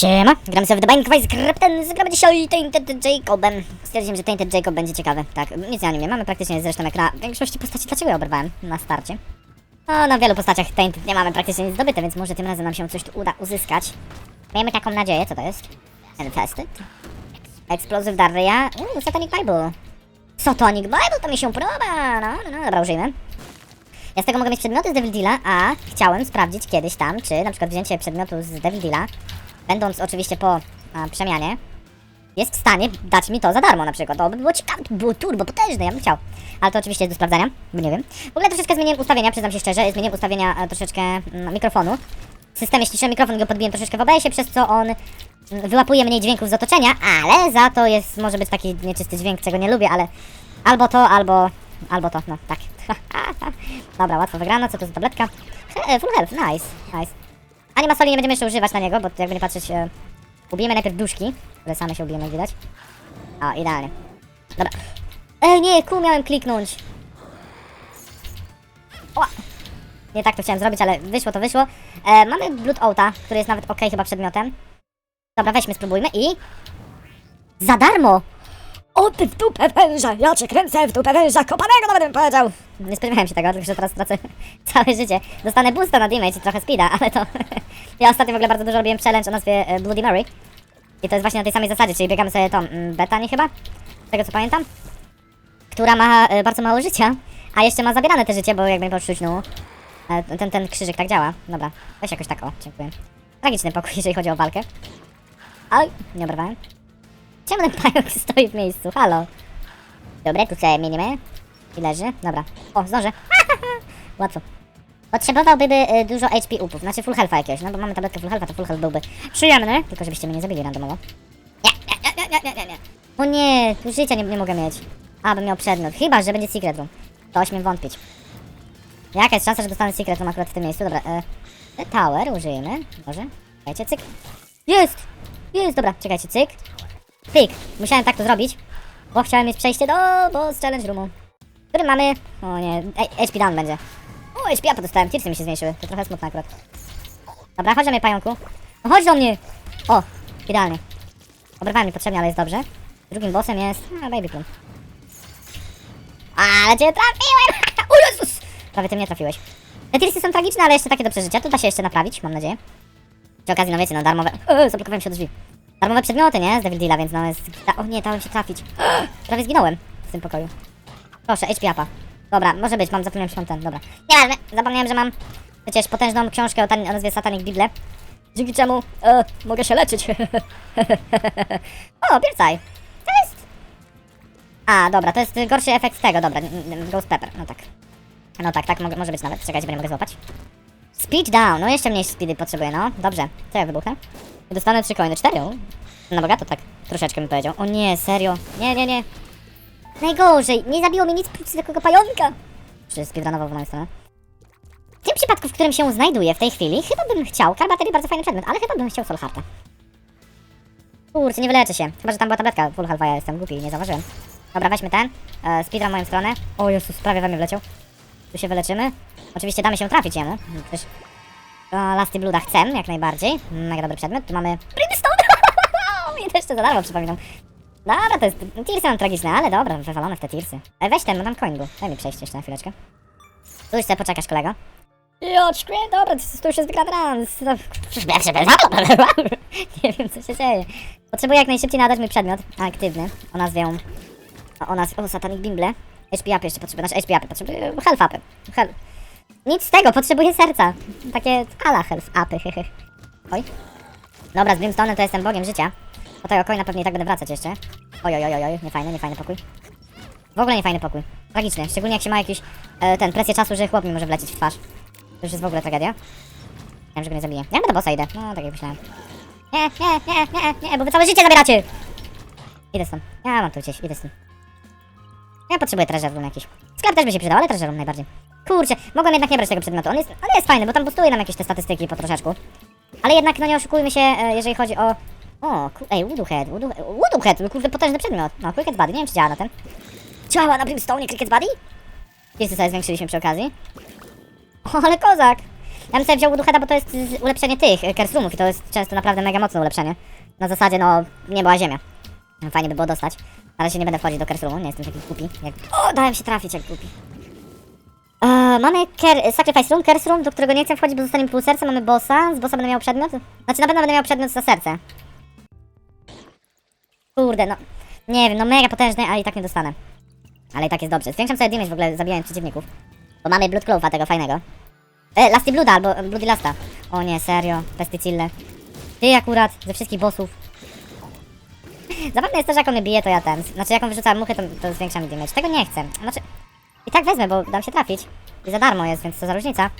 Siema, gramy sobie w The Bank Vice Captain, zagramy dzisiaj Tainted Jacobem. Stwierdziłem, że Tainted Jacob będzie ciekawy. Tak, nic na nim nie mamy praktycznie zresztą jak na większości postaci. Dlaczego ja oberwałem na starcie? No, na wielu postaciach Tainted nie mamy praktycznie nic zdobyte, więc może tym razem nam się coś tu uda uzyskać. Miejmy taką nadzieję, co to jest? Infested. Explosive Daria. Uuu, Satanic Bible. Satanic Bible, to mi się podoba. No, no, no, dobra, użyjmy. Ja z tego mogę mieć przedmioty z Devil Deala, a chciałem sprawdzić kiedyś tam, czy na przykład wzięcie przedmiotu z Devil Deala, będąc oczywiście po a, przemianie, jest w stanie dać mi to za darmo na przykład. To by było ciekawe, to by było turbo potężne, ja bym chciał. Ale to oczywiście jest do sprawdzania, bo nie wiem. W ogóle troszeczkę zmieniłem ustawienia, przyznam się szczerze, zmieniłem ustawienia e, troszeczkę mm, mikrofonu. W systemie ściszę mikrofon, go podbiłem troszeczkę w OBS-ie, przez co on mm, wyłapuje mniej dźwięków z otoczenia, ale za to jest, może być taki nieczysty dźwięk, czego nie lubię, ale albo to, albo, albo to, no tak. Dobra, łatwo wygrano, co to za tabletka? Full health, nice, nice. A nie będziemy jeszcze używać na niego, bo jakby nie patrzeć, e, ubijemy najpierw duszki, które same się ubiją, jak widać. O, idealnie. Dobra. Ej, nie, kół miałem kliknąć. O! Nie tak to chciałem zrobić, ale wyszło to wyszło. E, mamy Blood Oata, który jest nawet ok chyba przedmiotem. Dobra, weźmy, spróbujmy i... Za darmo! O ty w dupę węża, ja cię kręcę w dupę węża, kopanego nawet bym powiedział. Nie spodziewałem się tego, tylko że teraz stracę całe życie. Dostanę boosta na damage i trochę speeda, ale to... ja ostatnio w ogóle bardzo dużo robiłem challenge o nazwie e, Bloody Mary. I to jest właśnie na tej samej zasadzie, czyli biegamy sobie tą mm, betanię chyba, z tego co pamiętam, która ma e, bardzo mało życia, a jeszcze ma zabierane te życie, bo jakby poczuć, no, e, ten, ten krzyżyk tak działa. Dobra, weź jakoś tak, o, dziękuję. Tragiczny pokój, jeżeli chodzi o walkę. Oj, nie oberwałem. Czemu ten pająk stoi w miejscu? Halo. Dobra, tu sobie mienimy. I leży. Dobra. O, zdążę. Łatwo. Potrzebowałby y, dużo HP upów, znaczy full health'a jakiegoś, no bo mamy tabletkę full health'a, to full health byłby przyjemny, tylko żebyście mnie nie zabili randomowo. Nie, nie, nie, nie, nie, nie, nie. O nie, tu życia nie, nie mogę mieć. A, bym miał przedmiot, chyba, że będzie secret room. To śmiem wątpić. Jaka jest szansa, że dostanę secret room akurat w tym miejscu? Dobra, e, tower użyjemy, może. Czekajcie, cyk. Jest! Jest, dobra, czekajcie, cyk. Pyk, musiałem tak to zrobić, bo chciałem mieć przejście do boss challenge roomu. Który mamy... O nie, Ej, HP down będzie. O, HP up dostałem, tipsy mi się zmniejszyły, to trochę smutne akurat. Dobra, chodź do mnie, pająku. No chodź do mnie! O, idealnie. Obrywałem niepotrzebnie, ale jest dobrze. Drugim bossem jest... A, baby plum. Ale cię trafiłem! Jezus! Prawie ty mnie trafiłeś. Te tirsy są tragiczne, ale jeszcze takie do przeżycia. To da się jeszcze naprawić, mam nadzieję. Przy okazji, no wiecie, no darmowe... Eee, zablokowałem się od drzwi. Darmowe przedmioty, nie? Z Devil Deala, więc no jest... O nie, dałem się trafić. Prawie zginąłem w tym pokoju. Proszę, HP upa. Dobra, może być, mam, zapomniałem się ten, dobra. Nieważne, zapomniałem, że mam przecież potężną książkę o, o nazwie Satanic Bible. Dzięki czemu e, mogę się leczyć. o, piercaj. To jest... A, dobra, to jest gorszy efekt tego, dobra, Ghost Pepper, no tak. No tak, tak, może być nawet, czekajcie, bo nie mogę złapać. Speed down, no jeszcze mniej speedy potrzebuję, no. Dobrze, co ja wybuchnę? Dostanę trzy coiny, cztery. No bogato tak, troszeczkę mi powiedział. O nie, serio, nie, nie, nie. Najgorzej, nie zabiło mnie nic prócz takiego pająka. Czy speedrunował w moją stronę. W tym przypadku, w którym się znajduję w tej chwili, chyba bym chciał, karbaterii bardzo fajny przedmiot, ale chyba bym chciał Soul Hearta. Kurczę, nie wyleczę się. Chyba, że tam była tabletka full a ja jestem głupi i nie zauważyłem. Dobra, weźmy ten. E, speedrun w moją stronę. O Jezus, prawie we mnie wleciał. Tu się wyleczymy. Oczywiście damy się trafić jemu. Przecież Lasty Blooda chcę, jak najbardziej. Mega dobry przedmiot. Tu mamy Brimstone! I to jeszcze za darmo przypominam. Dobra, to jest... Tirsy mam tragiczne, ale dobra, wywalone w te tirsy. E, weź ten, bo tam coin był. Daj mi przejść jeszcze na chwileczkę. Tu już sobie poczekasz, kolego. Joczkwie, dobra, to, to już jest wygrany rans. Nie wiem, co się dzieje. Potrzebuję jak najszybciej nadać mój przedmiot aktywny o nazwie... O, o nazwie... O, Satanic Bimble. HP upy jeszcze potrzebuję, znaczy HP upy, potrzebuję health upy. Hel... Nic z tego, potrzebuję serca. Takie ala health upy, hehe. Oj. Dobra, z Brimstone'em to jestem bogiem życia. Po tego coina pewnie i tak będę wracać jeszcze. Oj, oj, oj, oj, niefajny, niefajny pokój. W ogóle niefajny pokój. Tragiczny, szczególnie jak się ma jakiś, e, ten, presję czasu, że chłop mi może wlecieć w twarz. To już jest w ogóle tragedia. Wiem, że go nie zabiję. Ja do bossa idę. No, tak jak myślałem. Nie, nie, nie, nie, nie, bo wy całe życie zabieracie! Idę stąd. Ja mam tu gdzieś, idę stąd. Ja potrzebuję treasure room jakiś. Sklep też by się przydał, ale treasure room najbardziej. Kurczę, mogłem jednak nie brać tego przedmiotu. On jest, on jest fajny, bo tam boostuje nam jakieś te statystyki po troszeczku. Ale jednak, no nie oszukujmy się, e, jeżeli chodzi o... O, ku... ej, Wooduhead, Woodu- Wooduhead, kurde, potężny przedmiot. No, Cricket Buddy, nie wiem czy działa na tym. Działa na Brimstone, Cricket Buddy? Wszyscy sobie zwiększyliśmy przy okazji. O, ale kozak! Ja bym sobie wziął Woodheada, bo to jest ulepszenie tych e, Kersrumów i to jest często naprawdę mega mocne ulepszenie. Na zasadzie, no, nie była ziemia. Fajnie by było dostać. Ale się nie będę wchodzić do Kersrumu, nie jestem taki głupi. Jak... O, dałem się trafić jak głupi. E, mamy ker Sacrifice Room, Curse Room, do którego nie chcę wchodzić, bo zostanie mi pół serca. Mamy bossa, z bossa będę miał przedmiot. Znaczy na pewno będę miał przedmiot za serce. Kurde, no. Nie wiem, no mega potężny, ale i tak nie dostanę. Ale i tak jest dobrze. Zwiększam sobie damage w ogóle zabijając przeciwników. Bo mamy Blood Clove'a tego fajnego. E, Lasty Blooda albo e, Bloody Lasta. O nie, serio. Pestycille. Ty akurat, ze wszystkich bossów. Zabawne jest to, że jak on mnie bije, to ja ten. Znaczy jak on wyrzuca muchy, to, to zwiększa mi damage. Tego nie chcę. Znaczy, i tak wezmę, bo dam się trafić. I za darmo jest, więc co za różnica.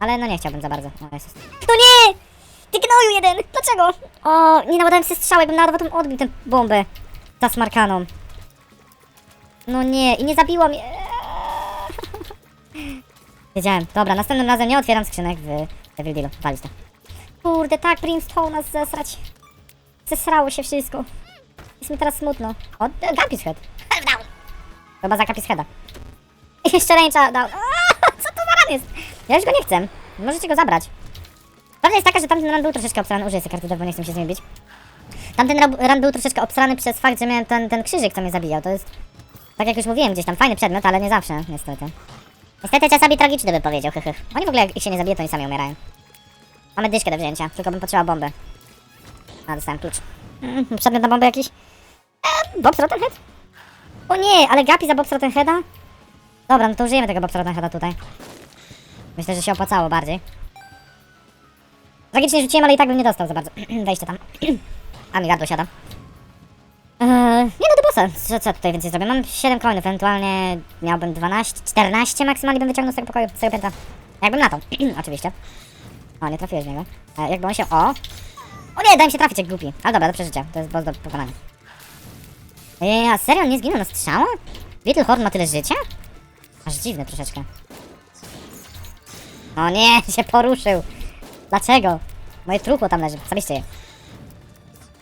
Ale no nie chciałbym za bardzo. O, Jezus. No nie! Ty gnoju jeden! Dlaczego? O, nie naładałem się strzałek, bym naładował tą odbił tę bombę. Ta smarkaną. No nie, i nie zabiło mnie. Wiedziałem. Dobra, następnym razem nie otwieram skrzynek w Devil Dealu. Walić to. Kurde, tak, Brimstone nas zesrać. Zesrało się wszystko. Jest mi teraz smutno. O, Gapis Head. Chyba za Gapis Heada. I jeszcze ręcza down. Aaa, Co to za ran jest? Ja już go nie chcę. Możecie go zabrać. Prawda jest taka, że tamten run był troszeczkę obsrany. Użyję sobie karty bo nie chcę się z nim bić. Tamten ra- run był troszeczkę obsrany przez fakt, że miałem ten, ten krzyżyk, co mnie zabijał. To jest, tak jak już mówiłem, gdzieś tam fajny przedmiot, ale nie zawsze, niestety. Niestety czasami tragiczny by powiedział, hychy. Oni w ogóle jak ich się nie zabije, to oni sami umierają. Mamy dyszkę do wzięcia, tylko bym potrzebował bombę. A, dostałem klucz. Mm, przedmiot na bombę jakiś? Eee, Bob Rottenhead? O nie, ale gapi za Bob Rottenheada? Dobra, no to użyjemy tego Bob Rottenheada tutaj. Myślę, że się opłacało bardziej. Tragicznie rzuciłem, ale i tak bym nie dostał za bardzo. Wejście tam. A mi gardło siada. Eee, nie no, do bossa. Co, co tutaj więcej zrobię? Mam 7 coinów, ewentualnie miałbym 12, 14 maksymalnie bym wyciągnął z tego pokoju, z tego piętra. Jakbym latał, oczywiście. O, nie trafiłeś w niego. E, jakby on się... O! O nie, dałem się trafić jak głupi. Ale dobra, do przeżycia. To jest boss do pokonania. Eee, a serio on nie zginął na strzała? Little Horn ma tyle życia? Aż dziwne troszeczkę. O nie, się poruszył. Dlaczego? Moje truchło tam leży. Zabierzcie je.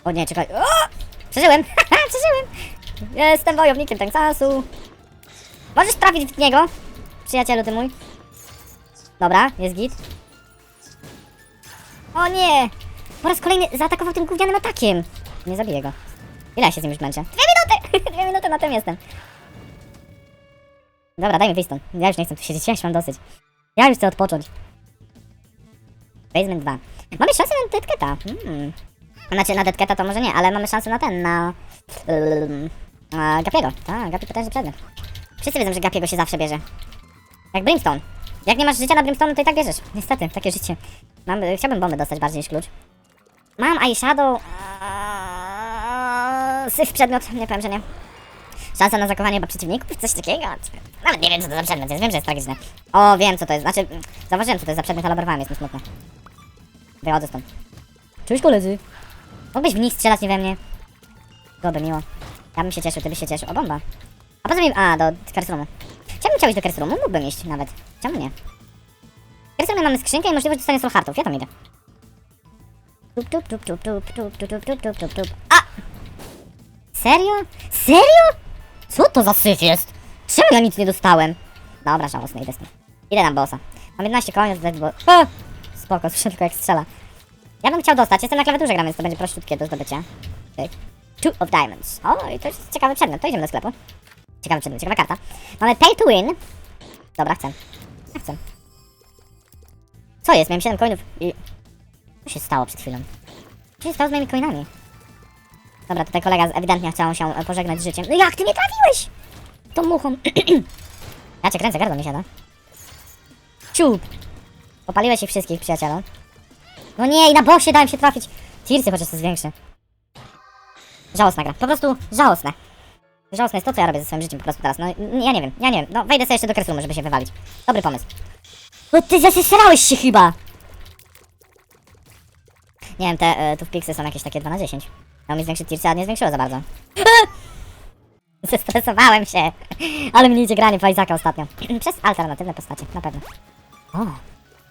O nie, czekaj. O! Przeżyłem! Przeżyłem! Jestem wojownikiem Teksasu. Możesz trafić w niego? Przyjacielu ty mój. Dobra, jest git. O nie! Po raz kolejny zaatakował tym gównianym atakiem. Nie zabiję go. Ile ja się z nim już męczę? Dwie minuty! Dwie minuty na tym jestem. Dobra, daj mi wyjść stąd. Ja już nie chcę tu siedzieć, ja już mam dosyć. Ja już chcę odpocząć. Basement 2. Mamy szansę na Deadcata. Hmm. Znaczy na Deadcata to może nie, ale mamy szansę na ten, na... Na Gapiego. Tak, Gapi potężny przedmiot. Wszyscy wiedzą, że Gapiego się zawsze bierze. Jak Brimstone. Jak nie masz życia na Brimstone, to i tak bierzesz. Niestety, takie życie. Mam, chciałbym bombę dostać bardziej niż klucz. Mam Eyeshadow... Syf przedmiot, nie powiem, że nie. Szansa na zakochanie przeciwników, coś takiego. Nawet nie wiem, co to za przedmiot jest, wiem, że jest tragiczny. O, wiem, co to jest, znaczy, zauważyłem, co to jest za przedmiot, ale oberwałem, jest mi smutno. Wychodzę stąd. Cześć koledzy. Mógłbyś w nich strzelać, nie we mnie? Byłoby miło. Ja bym się cieszył, ty byś się cieszył. O, bomba. A poza mi... A, do Kerstrumu. Chciałbym chciał iść do Kerstrumu, mógłbym iść nawet. Czemu nie? W Kerstrumie mamy skrzynkę i możliwość dostania soul heartów, ja tam idę. Tup, tup, tup, tup, tup, tup, tup, tup, tup, tup, tup, tup. A! Serio? Serio? Co to za syf jest? Czemu ja nic nie dostałem? Dobra, żałosne, idę stąd. Idę na bossa. Mam 11 koni, zdać bo... O! Spoko, słyszę tylko jak strzela. Ja bym chciał dostać, jestem na klawiaturze gram, więc to będzie prościutkie do zdobycia. Tyk. Two of Diamonds. O, i to jest ciekawy przedmiot, to idziemy do sklepu. Ciekawy przedmiot, ciekawa karta. Mamy Pay to Win. Dobra, chcę. Ja chcę. Co jest? Miałem 7 coinów i... Co się stało przed chwilą? Co się stało z moimi coinami? Dobra, tutaj kolega ewidentnie chciał się e, pożegnać z życiem. No jak ty nie trafiłeś? Tą muchą. ja cię kręcę, gardło mi siada. Ciup. Popaliłeś ich wszystkich, przyjacielu. No nie, i na bossie dałem się trafić. Tirsy chociaż to jest większy. Żałosna gra, po prostu żałosne. Żałosne jest to, co ja robię ze swoim życiem po prostu teraz. No, ja nie wiem, ja nie wiem. No, wejdę sobie jeszcze do Kreslumu, żeby się wywalić. Dobry pomysł. No ty zasysrałeś się chyba! Nie wiem, te e, tu w Pixy są jakieś takie 2 na 10. Miał mi zwiększyć tirsy, a nie zwiększyło za bardzo. Zestresowałem się. Ale mi idzie granie Isaaca ostatnio. Przez alternatywne postacie, na pewno. O,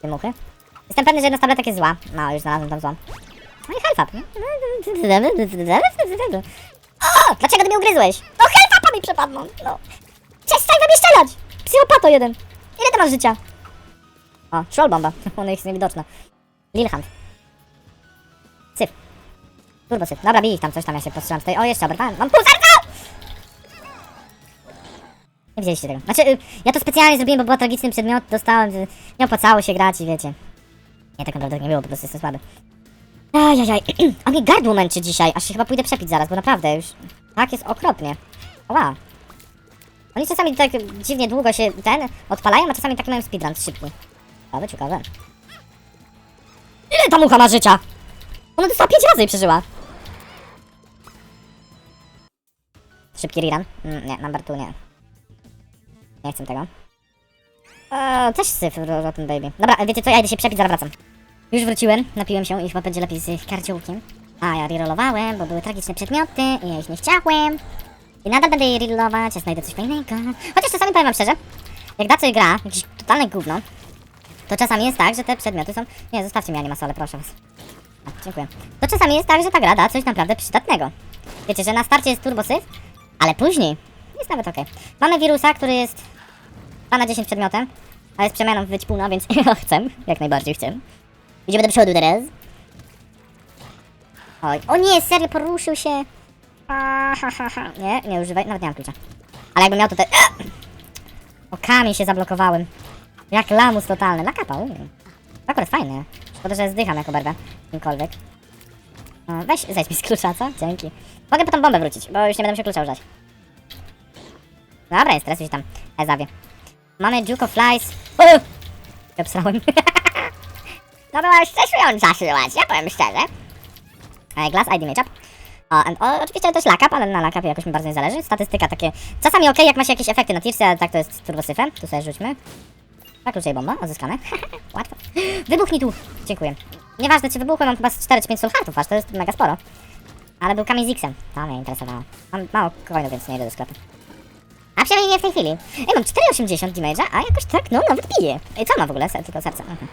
te muchy. Jestem pewny, że jedna z tabletek jest zła. No, już znalazłem tam złą. No i health up. O, dlaczego ty mnie ugryzłeś? No health upa mi przepadną, no. Przestań we mnie strzelać! Psychopato jeden. Ile ty masz życia? O, troll bomba. Ona jest niewidoczna. Lilhand. Syf. Turbo syf. Dobra, bij ich tam, coś tam, ja się postrzelam tutaj. O, jeszcze oberwałem. Mam pół serca! Nie widzieliście tego. Znaczy, y, ja to specjalnie zrobiłem, bo był tragiczny przedmiot, dostałem, nie opłacało się grać i wiecie. Nie, tak naprawdę nie było, po prostu jestem słaby. Ajajaj, a mnie gardło męczy dzisiaj, aż się chyba pójdę przepić zaraz, bo naprawdę już tak jest okropnie. Oła. Oni czasami tak dziwnie długo się ten odpalają, a czasami tak mają speedrun szybki. Ciekawe, ciekawe. Ile ta mucha ma życia? Ona dostała 5 razy i przeżyła. Szybki rerun? Mm, nie, number two nie. Nie chcę tego. Eee, też syf, Rotten Baby. Dobra, wiecie co, ja idę się przepić, zaraz wracam. Już wróciłem, napiłem się i chyba będzie lepiej z karciołkiem. A ja rerollowałem, bo były tragiczne przedmioty i ja ich nie chciałem. I nadal będę je rerollować, ja znajdę coś fajnego. Chociaż czasami powiem wam szczerze, jak da coś gra, jakieś totalne gówno, to czasami jest tak, że te przedmioty są... Nie, zostawcie mi animasolę, proszę was. A, dziękuję. To czasami jest tak, że ta gra da coś naprawdę przydatnego. Wiecie, że na starcie jest turbo syf, ale później jest nawet okej. Mamy wirusa, który jest 2 na 10 przedmiotem, ale jest przemianą w wyćpuna, więc ja chcę, jak najbardziej chcę. Idziemy do przodu teraz. Oj, o nie, serio, poruszył się. A, ha, ha, ha. Nie, nie używaj, nawet nie mam klucza. Ale jakbym miał tutaj... O kamień się zablokowałem. Jak lamus totalny. Nakapał. Mm. Akurat fajny. Szkoda, że zdycham jako berba. Kimkolwiek. Weź, zejdź mi z klucza, co? Dzięki. Mogę potem bombę wrócić, bo już nie będę musiał klucza używać. Dobra, nie stresuj się tam, Ezawie. Mamy Duke of Flies. Ja obsrałem. To była stresująca sytuacja, powiem szczerze. E, Glass ID Matchup. O, and, o, oczywiście też lakap, ale na lakapie jakoś mi bardzo nie zależy. Statystyka takie... Czasami ok, jak ma się jakieś efekty na tierce, ale tak to jest turbosyfem. Tu sobie rzućmy. Klucze i bomba, odzyskane. Łatwo. Wybuchnij tu! Dziękuję. Nieważne czy wybuchłem, mam chyba z 4 czy 5 soul heartów, aż to jest mega sporo. Ale był kamień z X-em. To mnie interesowało. Mam mało coinów, więc nie idę do sklepu. A przynajmniej nie w tej chwili. Ej, mam 4,80 damage'a, a jakoś tak, no, nawet bije. Ej, co ma w ogóle? Tylko serce. Mhm.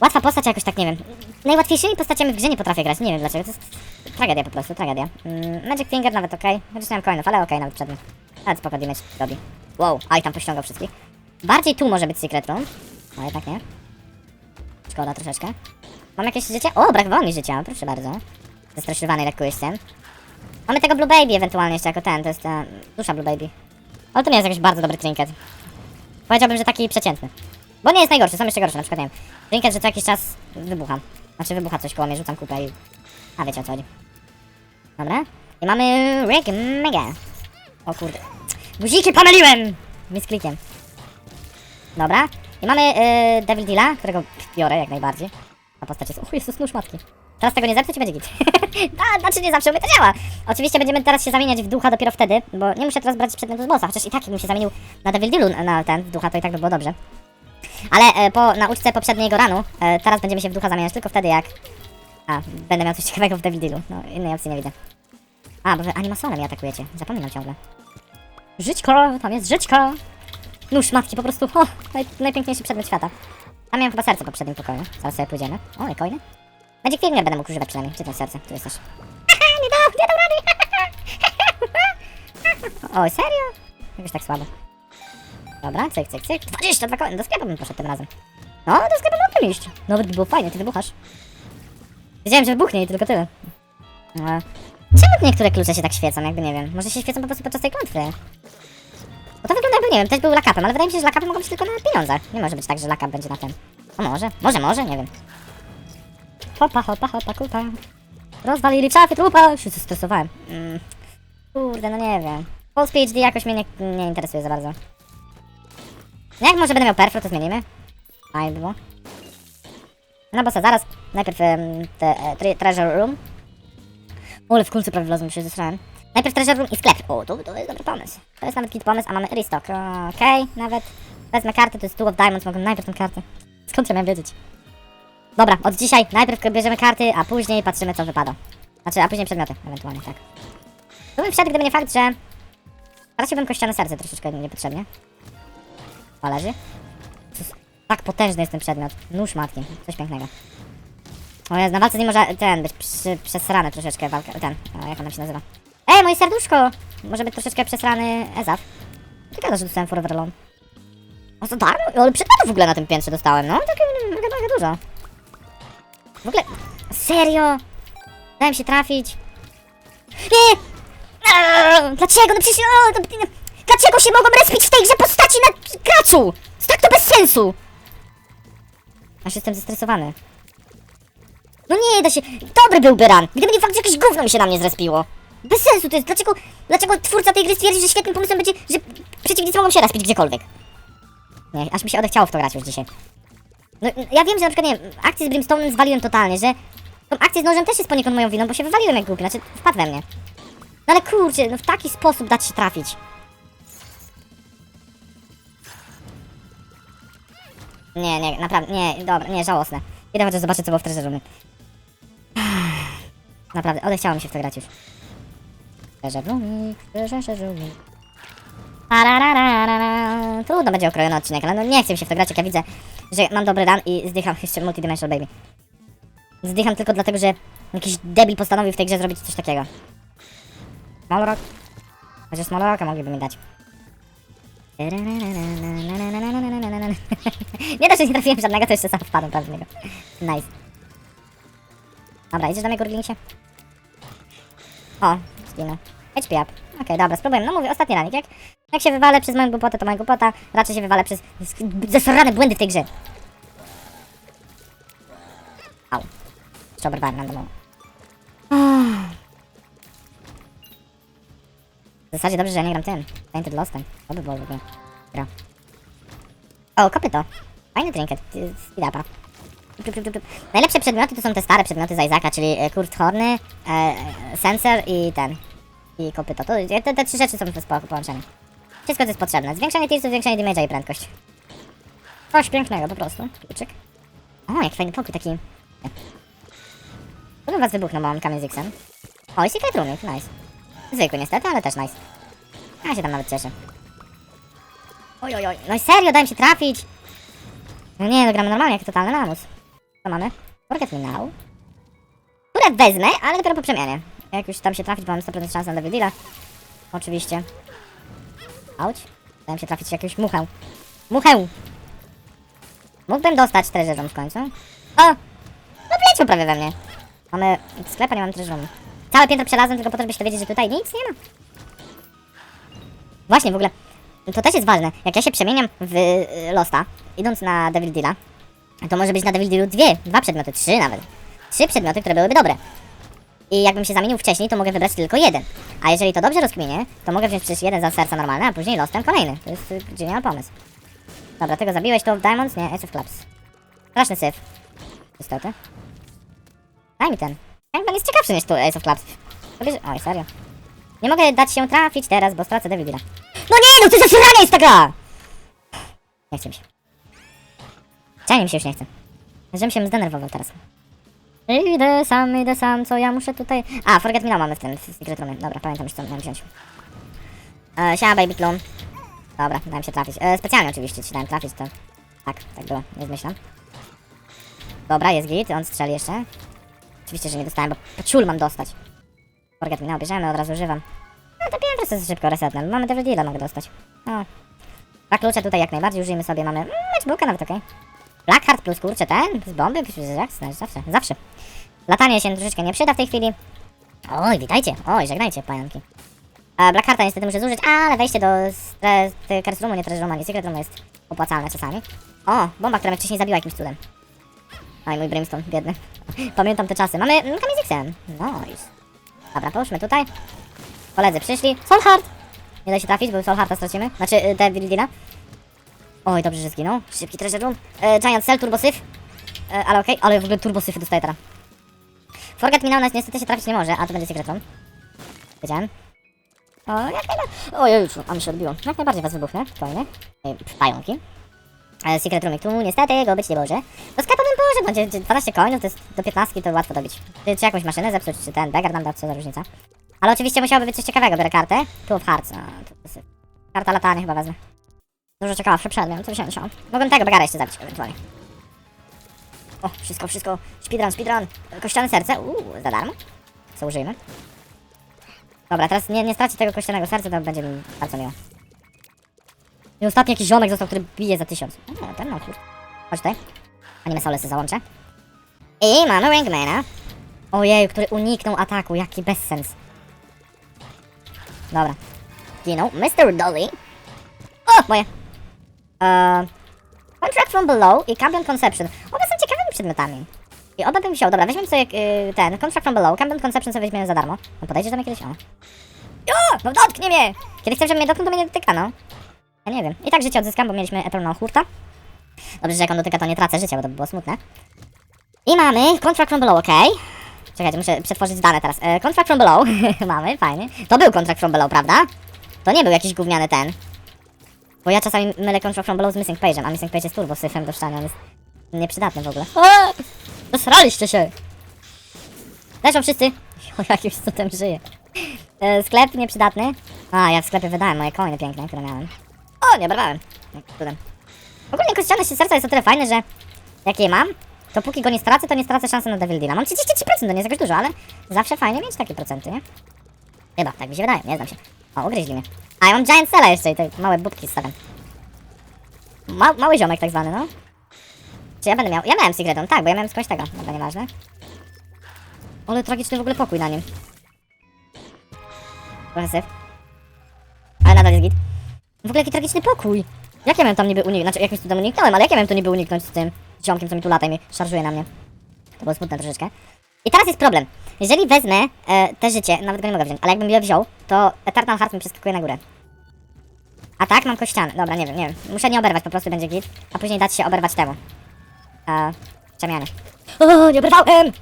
Łatwa postać, jakoś tak nie wiem. Najłatwiejszymi postaciami w grze nie potrafię grać, nie wiem dlaczego, to jest tragedia po prostu, tragedia. Mm, Magic Finger nawet okej, chociaż nie mam coinów, ale okej, nawet przedmiot. Ale spoko damage robi. Wow, aj tam pościągał wszystkich. Bardziej tu może być Secret Room, no jednak nie. Szkoda troszeczkę. Mam jakieś życie? O, brakowało mi życia, proszę bardzo. Zestraszywany lekko jestem. Mamy tego Blue Baby ewentualnie jeszcze jako ten, to jest e, dusza Blue Baby. Ale to nie jest jakiś bardzo dobry trinket. Powiedziałbym, że taki przeciętny. Bo nie jest najgorszy, są jeszcze gorsze, na przykład nie wiem. Trinket, że co jakiś czas wybucha. Znaczy wybucha coś koło mnie, rzucam kupę i... A wiecie o co chodzi. Dobra. I mamy Rick Mega. O kurde. Guziki pomyliłem! Misklikiem. Dobra. I mamy yy, Devil Deala, którego biorę jak najbardziej. A postać jest... O Jezus, nóż matki. Teraz tego nie zepsuć i będzie git. A, znaczy nie zawsze u mnie to działa. Oczywiście będziemy teraz się zamieniać w ducha dopiero wtedy, bo nie muszę teraz brać przedmiotu z bossa, chociaż i tak jakbym się zamienił na Devil Dealu na ten ducha, to i tak by było dobrze. Ale e, po nauczce poprzedniego ranu, e, teraz będziemy się w ducha zamieniać tylko wtedy jak... A, będę miał coś ciekawego w Devil Dealu. No, innej opcji nie widzę. A, bo wy animasolem atakujecie. Zapominam ciągle. Żyćko, tam jest żyćko. Nóż matki, po prostu, o, naj, najpiękniejszy przedmiot świata. Tam miałem chyba serce po poprzednim pokoju. Zaraz sobie pójdziemy. O, i coiny. Magic Finger będę mógł używać przynajmniej. Gdzie to serce? Tu jest też. nie dał, nie dał rady. Oj, serio? Jakoś tak słabo. Dobra, cyk, cyk, cyk. 22 koła. Do sklepu bym poszedł tym razem. No, do sklepu mogłem iść. Nawet by było fajnie, ty wybuchasz. Wiedziałem, że wybuchnie i tylko tyle. No. Czemu niektóre klucze się tak świecą, jakby nie wiem. Może się świecą po prostu podczas tej klątwy. Bo to wygląda jakby, nie wiem, też był lakapem, ale wydaje mi się, że lakapy mogą być tylko na pieniądzach. Nie może być tak, że lakap będzie na tym. A może? Może, może, nie wiem. Hopa, hopa, hopa, kupa. Rozwalili szafy, trupa. Się zestresowałem. Mm. Kurde, no nie wiem. Pulse PhD jakoś mnie nie, nie interesuje za bardzo. Jak może będę miał perfro, to zmienimy. Fajnie by było. No bo zaraz. Najpierw em, te, e, tre- treasure room. O, ale w końcu prawie wlazłem, się zesrałem. Najpierw treasure room i sklep. O, to, to jest dobry pomysł. To jest nawet kit pomysł, a mamy restock. Okej, nawet. Wezmę kartę, to jest Two of Diamonds, mogę najpierw tą kartę. Skąd ja miałem wiedzieć? Dobra, od dzisiaj najpierw bierzemy karty, a później patrzymy co wypada. Znaczy, a później przedmioty, ewentualnie, tak. Tu bym wszedł, gdyby nie fakt, że... Prosiłbym kościane serce troszeczkę niepotrzebnie. O, leży. Jezus, tak potężny jest ten przedmiot. Nóż matki, coś pięknego. O jest, na walce nie może ten być przy, przesrany troszeczkę walka, ten, jak on tam się nazywa. Ej, moje serduszko! Może być troszeczkę przesrany Ezaf. Ty gadasz, że dostałem Forever Alone. O, za darmo? Ale przedmiotów w ogóle na tym piętrze dostałem, no. Takie mega, dużo. W ogóle... Serio? Dałem się trafić. Nie! Eee, Dlaczego? No przecież... O, to, no, dlaczego się mogą respić w tej grze postaci na graczu? Tak to bez sensu! Aż jestem zestresowany. No nie da się... Dobry byłby ran, gdyby nie fakt, że jakieś gówno mi się na mnie zrespiło. Bez sensu to jest. Dlaczego, dlaczego twórca tej gry stwierdzi, że świetnym pomysłem będzie, że przeciwnicy mogą się respić gdziekolwiek? Nie, aż mi się odechciało w to grać już dzisiaj. No, ja wiem, że na przykład, nie wiem, akcję z Brimstone zwaliłem totalnie, że tą akcję z nożem też jest poniekąd moją winą, bo się wywaliłem jak głupi, znaczy wpadł we mnie. No ale kurczę, no w taki sposób dać się trafić. Nie, nie, naprawdę, nie, dobra, nie, żałosne. Idę chociaż zobaczyć, co było w treasure. Naprawdę, odechciało mi się w to grać już. Roomie. Pararararara. Trudno będzie okrojony odcinek, ale no nie chcę się w to grać, jak ja widzę, że mam dobry run i zdycham jeszcze multidimensional baby. Zdycham tylko dlatego, że jakiś debil postanowił w tej grze zrobić coś takiego. Smolrock? Chociaż Smolrocka mogliby mi dać. Nie da się nie trafiłem żadnego, to jeszcze sam wpadłem niego. Nice. Dobra, idziesz do mnie, Gurglińcie? O, zginę. HP up. Okej, dobra, spróbujemy. No mówię, ostatni ranik. Jak, jak się wywalę przez moją głupotę, to moja głupota. Raczej się wywalę przez zasrane błędy w tej grze. Au. Jeszcze oberwałem randomowo. W zasadzie dobrze, że ja nie gram tym. Tainted Lostem. To by było w ogóle. Gra. O, kopyto. Fajny trinket. Speed upa. Najlepsze przedmioty to są te stare przedmioty z Isaaca, czyli e, Kurt Horny, e, e, sensor i ten. I kopyto. To, te, te trzy rzeczy są po- połączone. Wszystko co jest potrzebne. Zwiększanie tiersu, zwiększanie damage'a i prędkość. Coś pięknego po prostu. Kluczyk. O, jaki fajny pokój taki. Potem was wybuchnął małym kamień z X-em. O, i secret roomik, nice. Zwykły niestety, ale też nice. Ja się tam nawet cieszę. Oj, oj, oj. No i serio, dałem się trafić. No nie, no gramy normalnie, jak totalny lamus. Co mamy? Forget me now. Które wezmę, ale dopiero po przemianie. Jak już tam się trafić, bo mam 100% szansę na level deala. Oczywiście. Auć. Dałem się trafić jakąś muchę. Muchę! Mógłbym dostać treasure w końcu. O! No wleciał prawie we mnie. Mamy sklep, a nie mamy treasure Całe piętro przelazłem tylko po to, żebyś dowiedzieć, że tutaj nic nie ma. Właśnie, w ogóle, to też jest ważne. Jak ja się przemieniam w y, Losta, idąc na Devil Deala, to może być na Devil Dealu dwie, dwa przedmioty, trzy nawet. Trzy przedmioty, które byłyby dobre. I jakbym się zamienił wcześniej, to mogę wybrać tylko jeden. A jeżeli to dobrze rozkminię, to mogę wziąć przecież jeden za serca normalne, a później Lostem kolejny. To jest y, genialny pomysł. Dobra, tego zabiłeś, to Diamonds? Nie, of Clubs. Straszny syf. Niestety. Daj mi ten. Ten jest ciekawszy niż tu Ace of Clubs. Oj, serio. Nie mogę dać się trafić teraz, bo stracę Devil. No nie, no to zasrana jest ta gra! Nie chce mi się. Wcale mi się już nie chce. Żebym się zdenerwował teraz. Idę sam, idę sam, co ja muszę tutaj... A, Forget Me Now mamy w tym, w Secret Roomie. Dobra, pamiętam już co miałem wziąć. E, siema, Baby Plum. Dobra, dałem się trafić. E, specjalnie oczywiście ci dałem trafić, to... Tak, tak było, nie zmyślam. Dobra, jest git, on strzeli jeszcze. Oczywiście, że nie dostałem, bo po ciul mam dostać. Forget me now, bierzemy, od razu używam. No to piętro sobie szybko resetnę. Mamy Deala, mogę dostać. O. Dwa klucze tutaj jak najbardziej użyjmy sobie, mamy mm, matchbooka nawet okej. Blackheart plus kurczę ten, z bomby, jasne, zawsze, zawsze. Latanie się troszeczkę nie przyda w tej chwili. Oj, witajcie, oj, żegnajcie, pająki. A Blackhearta niestety muszę zużyć, ale wejście do Curse Roomu, nie Treasure Roomu, nie Secret Roomu jest opłacalne czasami. O, bomba, która mnie wcześniej zabiła jakimś cudem. Oj, mój Brimstone, biedny. Pamiętam te czasy. Mamy mm, kamień z X-em. Nice. Dobra, połóżmy tutaj. Koledzy przyszli. Solhard! Nie da się trafić, bo Solharda stracimy. Znaczy, y, Devil Deala. Oj, dobrze, że zginął. Szybki treasure room. E, Giant Cell, Turbo Syf. E, ale okej, ale w ogóle Turbo Syfy dostaję teraz. Forget Now nas niestety się trafić nie może, a to będzie Secret Room. Wiedziałem. O, jak najbardziej. Ojej, a mi się odbiło. Jak najbardziej was wybuchnę. Spokojnie. Ej, Pająki. E, Secret Roomik tu niestety go być nie może. Do sklepu bym położył, no, gdzie- gdzie 12 coinów, to jest do 15 to łatwo dobić. Czy, czy jakąś maszynę zepsuć, czy ten beggar nam da, co za różnica. Ale oczywiście musiałoby być coś ciekawego, biorę kartę. Two of Hearts, a, to jest... Karta latania chyba wezmę. Dużo ciekawszy przedmiot, co wziąć, o. Mogłem tego begara jeszcze zabić ewentualnie. O, wszystko, wszystko. Speedrun, speedrun. Kościane serce, uuu, za darmo. Co użyjmy. Dobra, teraz nie, nie stracić tego kościanego serca, to będzie mi bardzo miło. I ostatni jakiś ziomek został, który bije za tysiąc. No, ten kur... Chodź tutaj. Anime sobie załączę. I mamy Ringmana. Ojej, który uniknął ataku, jaki bezsens. Dobra. Ginął. Mr. Dolly. O, moje. Eee, contract from below i Cambion Conception. One są ciekawymi przedmiotami. I oba bym wziął. Dobra, weźmiemy sobie yy, ten, Contract from below, Cambion Conception sobie weźmiemy za darmo. On podejdzie do mnie kiedyś? O. No dotknie mnie! Kiedy chcę, żeby mnie dotknął, to mnie nie dotyka, no. Ja nie wiem. I tak życie odzyskam, bo mieliśmy Eternal Hurta. Dobrze, że jak on dotyka, to nie tracę życia, bo to by było smutne. I mamy Contract from below, okej. Czekajcie, muszę przetworzyć dane teraz. E, contract from below. mamy, fajnie. To był Contract from below, prawda? To nie był jakiś gówniany ten. Bo ja czasami mylę Contract from below z Missing Page'em, a Missing Page jest turbo syfem do szczania, jest nieprzydatny w ogóle. O! Dosraliście się! Leżą wszyscy! O, jakimś cudem żyje. E, sklep nieprzydatny. A, ja w sklepie wydałem moje coiny piękne, które miałem. O, nie. Jakim cudem. Ogólnie kościane serca jest o tyle fajne, że jak je mam, to póki go nie stracę, to nie stracę szansy na Devil Deala. Mam 33%, to nie jest jakoś dużo, ale zawsze fajnie mieć takie procenty, nie? Chyba, tak mi się wydaje, nie znam się. O, ugryźli mnie. A, ja mam Giant Cella jeszcze i te małe bubki stawiam. Ma mały ziomek tak zwany, no. Czy ja będę miał? Ja miałem Secreton, tak, bo ja miałem skądś tego. Dobra, nieważne. Ale tragiczny w ogóle pokój na nim. Trochę syf. Ale nadal jest git. W ogóle jaki tragiczny pokój. Jak ja miałem tam niby uniknąć? Znaczy, jakimś cudem uniknąłem, ale jak ja miałem to niby uniknąć z tym ziomkiem, co mi tu lata i mi szarżuje na mnie. To było smutne troszeczkę. I teraz jest problem. Jeżeli wezmę e, te życie, nawet go nie mogę wziąć, ale jakbym je wziął, to Eternal Heart mi przeskakuje na górę. A tak, mam kościany. Dobra, nie wiem, nie wiem. Muszę nie oberwać, po prostu będzie git. A później dać się oberwać temu. E, przemianie. O, nie oberwałem!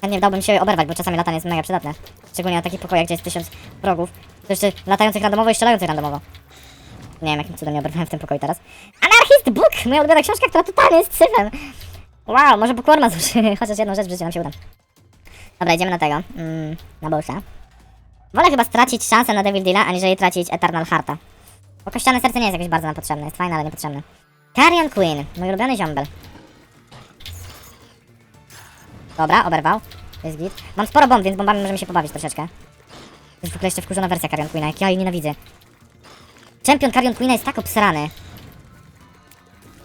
Chętnie dałbym się oberwać, bo czasami latanie jest mega przydatne. Szczególnie na takich pokojach, gdzie jest tysiąc wrogów. To jeszcze latających randomowo i strzelających randomowo. Nie wiem, jakim cudem nie oberwałem w tym pokoju teraz. Anarchist Book! Moja ulubiona książka, która totalnie jest syfem. Wow, może Bookworma zuży. Chociaż jedną rzecz w życiu nam się uda. Dobra, idziemy na tego. Mm, na Bolsa. Wolę chyba stracić szansę na Devil Deala, aniżeli tracić Eternal Hearta. Bo kościane serce nie jest jakoś bardzo nam potrzebne. Jest fajne, ale niepotrzebne. Carrion Queen, mój ulubiony ziombel. Dobra, oberwał. Jest git. Mam sporo bomb, więc bombami możemy się pobawić troszeczkę. To jest w ogóle jeszcze wkurzona wersja Carrion Queena, jak ja jej nienawidzę. Champion Carrion Queena jest tak obsrany.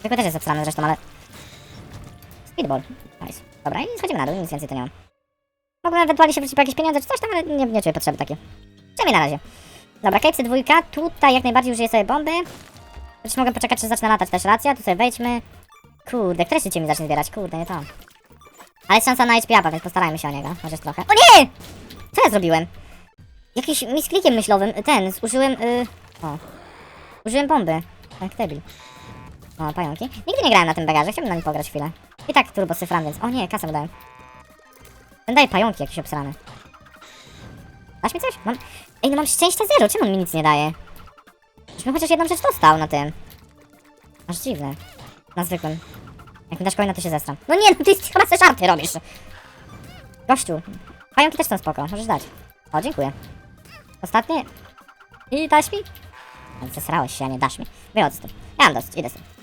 Tylko też jest obsrany zresztą, ale... Speedball. Nice. Dobra, i schodzimy na dół, nic więcej to nie mam. Mogłem ewentualnie się wrócić po jakieś pieniądze czy coś tam, ale nie, nie czuję potrzeby takiej. Przynajmniej na razie. Dobra, Capesy dwójka. Tutaj jak najbardziej użyję sobie bomby. Chociaż mogę poczekać, czy zacznę latać też racja. Tu sobie wejdźmy. Kurde, które życie mi zacznie zbierać? Kurde, nie to. Ale jest szansa na HP upa, więc postarajmy się o niego. Chociaż trochę. O nie! Co ja zrobiłem? Jakiś misklikiem myślowym. Ten, zużyłem... Y... O. Użyłem bomby. Tak, debil. O, pająki. Nigdy nie grałem na tym begarze, chciałbym na nim pograć chwilę. I tak turbo cyfran, więc... O nie, kasę wydałem. Ten daje pająki jakieś obsrane. Dasz mi coś? Mam... Ej, no mam szczęścia zero, czemu on mi nic nie daje? Już bym chociaż jedną rzecz dostał na tym. Aż dziwne. Na zwykłym. Jak mi dasz kolejna, to się zestram. No nie, no ty chyba se żarty robisz. Gościu. Pająki też są spoko, możesz dać. O, dziękuję. Ostatnie. I dasz mi? Zesrałeś się, a nie dasz mi. Wychodź z tym. Ja mam dosyć, idę z tym.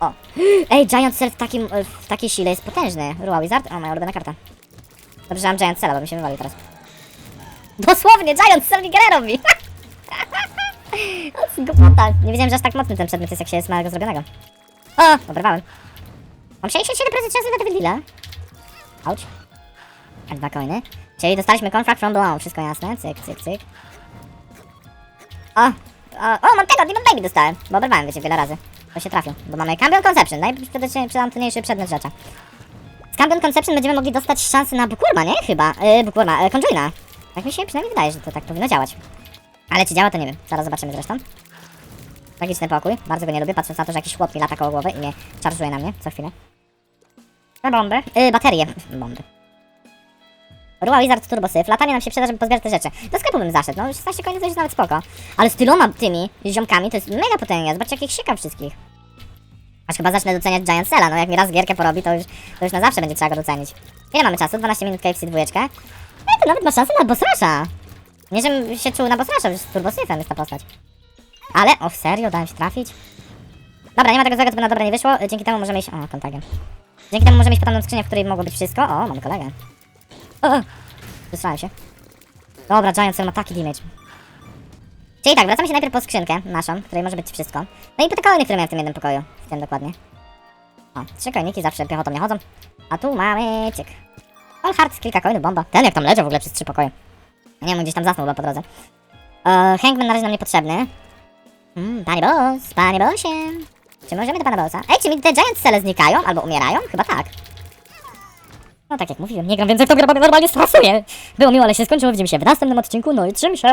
O. Ej, Giant Cell w, takim, w takiej sile jest potężny. Rua Wizard? O, moja ulubiona karta. Dobrze, że mam Giant Cella, bo mi się wywalił teraz. Dosłownie, Giant Cell mi grę robi! Głupota. Nie wiedziałem, że aż tak mocny ten przedmiot jest, jak się jest małego zrobionego. O, oberwałem. Mam 67% szansy na Devil Deala. A dwa coiny. Czyli dostaliśmy contract from below, wszystko jasne. Cyk, cyk, cyk. O, o, o mam tego, Demon Baby dostałem. Bo oberwałem, wiecie, wiele razy. Się trafił, bo mamy Cambion Conception, najprzydatniejszy przedmiot rzecza. Z Cambion Conception będziemy mogli dostać szansę na Bookworma, nie? Chyba. Yy, Bookworma, yy, Conjoina. Tak mi się przynajmniej wydaje, że to tak powinno działać. Ale czy działa, to nie wiem. Zaraz zobaczymy zresztą. Tragiczny pokój. Bardzo go nie lubię, patrząc na to, że jakiś chłop mi lata koło głowy i mnie czarżuje na mnie co chwilę. Na bomby. Yy, baterie. Bomby. Rua Wizard Turbo Syf. Latanie nam się przyda, żeby pozbierać te rzeczy. Do sklepu bym zaszedł. No 16 końców to jest nawet spoko. Ale z tyloma tymi ziomkami to jest mega potęga. Zobaczcie, jak ich sikam wszystkich. Aż chyba zacznę doceniać Giant Cella. No jak mi raz gierkę porobi, to już, to już na zawsze będzie trzeba go docenić. Ile mamy czasu? 12 minut KFC dwójeczkę. Ej, to nawet ma szansę na boss rusha. Nie, żebym się czuł na boss rusha, już z Turbo Syfem jest ta postać. Ale, o serio, dałem się trafić? Dobra, nie ma tego złego, co by na dobre nie wyszło. Dzięki temu możemy iść... O, kontagiem. Dzięki temu możemy iść potem na skrzynię, w której mogło być wszystko. O, mamy kolegę. O, o. Wysrałem się. Dobra, Giant Cell ma taki damage. Czyli tak, wracamy się najpierw po skrzynkę naszą, w której może być wszystko. No i po te które miałem w tym jednym pokoju. Tym dokładnie. O, trzy koiniki zawsze piechotą nie chodzą. A tu mamy cyk. All hearts, kilka coinów, bomba. Ten jak tam leciał w ogóle przez trzy pokoje. Nie wiem, gdzieś tam zasnął chyba po drodze. E, Hangman na razie nam niepotrzebny. Mm, panie boss, panie bossie. Czy możemy do pana bossa? Ej, czy mi te giant cele znikają albo umierają? Chyba tak. No tak jak mówiłem, nie gram więcej w tą grę, bo mnie normalnie stresuje. Było miło, ale się skończyło. Widzimy się w następnym odcinku, no i trzym się.